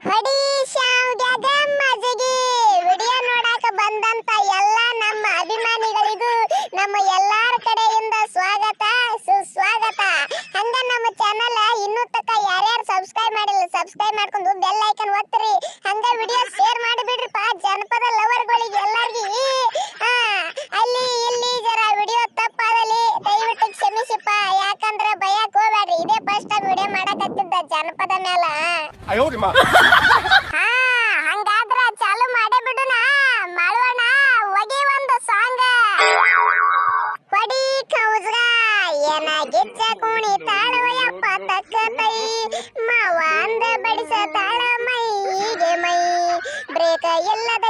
ಹೊಡಿ ಅಯ್ಯೋ ನಿಮ್ಮ ಹಂಗಾದ್ರ ಚಾಲು ಮಾಡೇ ಬಿಡೋಣ ಮಾಡೋಣ ಒಗಿ ಒಂದು ಸಾಂಗ್. ಬಡಿ ಕೌಜ್ಗ ಏನ ಗಿಚ್ಚ ಕೋಣಿ ತಾಳುವಯಪ್ಪ ತಕ್ಕ ತೈ ಮಾವ ಅಂದ ಬಡಿಸ ತಾಳ ಮೈಗೆ ಮೈ. ಬ್ರೇಕ ಇಲ್ಲದ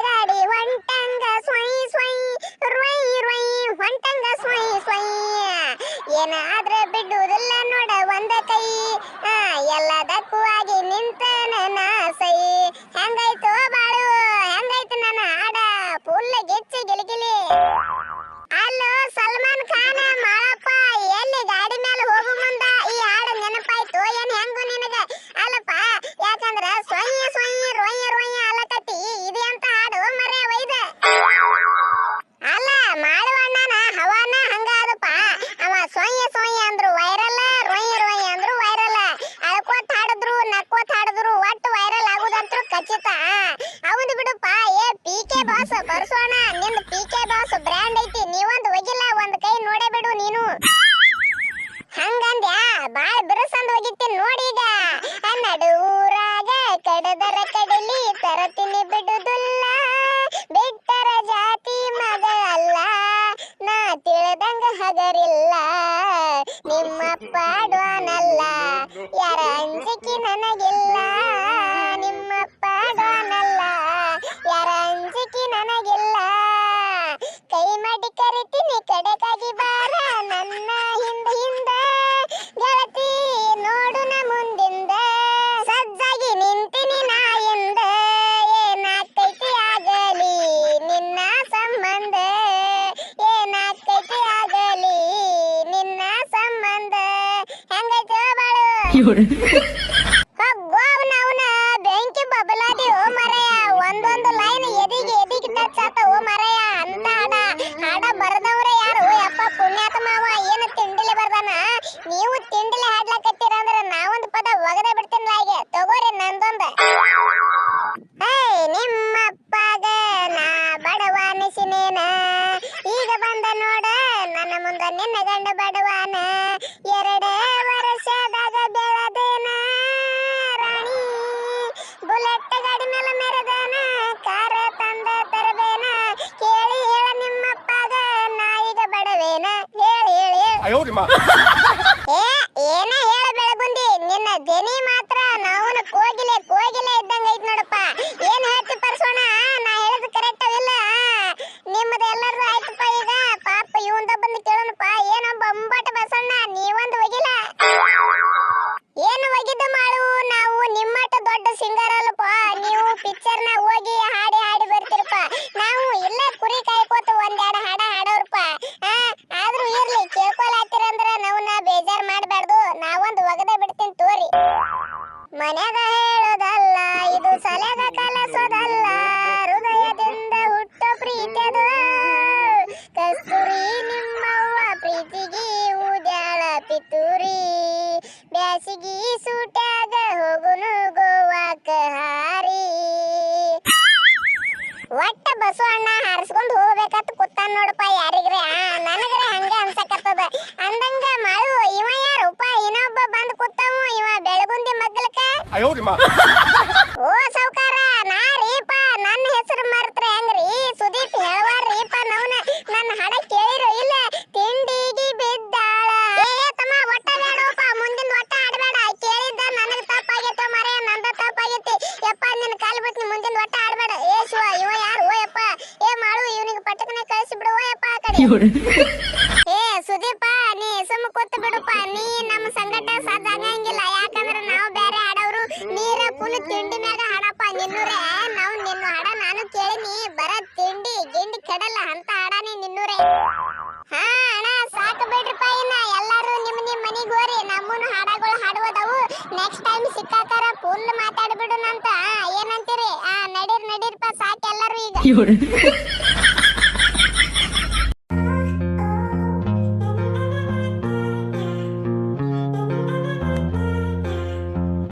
ಬೆಂಕಿ ಬಬಲಾದಿ, ಓ ಮರಯ ಒಂದೊಂದು ಲೈನ್ ಎದಿಗೆ ಎದಿಗೆ ಟಚ್ ಆತ ಓ ಮರಯ ಅಂತ ಹಾಡ. ಹಾಡ ಯಾರು? ಯಪ್ಪ ಪುಣ್ಯಾತ್ಮವ ಏನು ತಿಂಡಿಲೆ ಬರ್ದಾನ? ನೀವು ತಿಂಡಿಲೆ ಹಾಡ್ಲಕತ್ತೀರ ಅಂದ್ರೆ ನಾವೊಂದು ಪದ ಒಗದ ಬಿಡ್ತೀನಿ ಹಾಗೆ. ತಗೋರಿ ನಂದೊಂದ. ಏ ನಿಮ್ಮಪ್ಪಗ ನಾ ಬಡವ ಅನಿಸಿನೇನ ಈಗ ಬಂದ ನೋಡ, ನನ್ನ ಮುಂದೆ ನಿನ್ನ ಗಂಡ ಬಡವನ. ಏನ ಹೇಳ ಬೆಳಗುಂದಿ. ನಿನ್ನ ದೆನಿ ಮಾತ್ರ ನಾವು ಕೋಗಿಲೆ ಕೋಗಿಲೆ ಇದ್ದಂಗ ಐತ್ ನೋಡಪ್ಪ. ಇದು ಕಲಸದಲ್ಲ ಹೃದಯದಿಂದ ಹುಟ್ಟ ಪ್ರೀತಿಯದು. ಕಸ್ತೂರಿ ನಿಮ್ಮವ್ವ ಪ್ರೀತಿಗೆ ಉದ್ಯಾಳ ಪಿತೂರಿ. ಬ್ಯಾಸಿಗಿ ಸೂಟ್ಯಾಗ ಹೋಗುನು ಗೋವಾಕ ಹಾರಿ. ಒಟ್ಟ ಬಸವಣ್ಣ ಹಾರಿಸ್ಕೊಂಡು ಹೋಗ್ಬೇಕಂತ ಕೂತಾನ ನೋಡಪ್ಪ ಯಾರಿಗ್ರೆ. ನನಗ್ರೆ ಹಂಗೆ ಅನ್ಸಕತ್ತದ. ಅಂದಂಗ ಮಳು, ಇವ ಯಾರಪ್ಪ ಇನ್ನೊಬ್ಬ ಬಂದು ಕೂತಾವು, ಇವ ಬೆಳಗುಂದಿ ಮಗ್ಲಕ ಇವನಿಗೆ ಪಟಕನೆ ಕಳಿಸಿ ಬಿಡು ಓ ಯಪ್ಪ ಆ ಕಡೆ? ಏ ಸುದೀಪ ನೀ ಸುಮ್ಮ ಕೂತ್ ಬಿಡುಪ್ಪ. ನೀ ನಮ್ಮ ಸಂಗಟ ಸಾಧಾಗಂಗಿಲ್ಲ ಯಾಕಂದ್ರೆ ನಾವು ಬೇರೆ ಹಾಡವ್ರು ನೀರ ಫುಲ್ ತಿಂಡಿ ಮ್ಯಾಗ ಹಾಡಪ್ಪ ನಿನ್ನೂರೇ. ನಾವು ನಿನ್ನ ಹಾಡ ನಾನು ಕೇಳಿನಿ. ಬರ ತಿಂಡಿ ಗಿಂಡಿ ಕೆಡಲ್ಲ ಅಂತ ಹಾಡಾನಿ ನಿನ್ನೂರೇ. ಹಾ ಅಣ್ಣ ಸಾಕು ಬಿಡ್ರಿಪ್ಪ ಇನ್ನ. ಎಲ್ಲರೂ ನಿಮ್ಮ ನಿಮ್ಮ ಮನಿಗ್ ಹೋರಿ. ನಮ್ಮನು ಹಾಡಗಳು ಹಾಡುವುದವು. ನೆಕ್ಸ್ಟ್ ಟೈಮ್ ಸಿಕ್ಕಾಕಾರ ಫುಲ್ ಮಾತಾಡ್ಬಿಡುನಂತ 有人，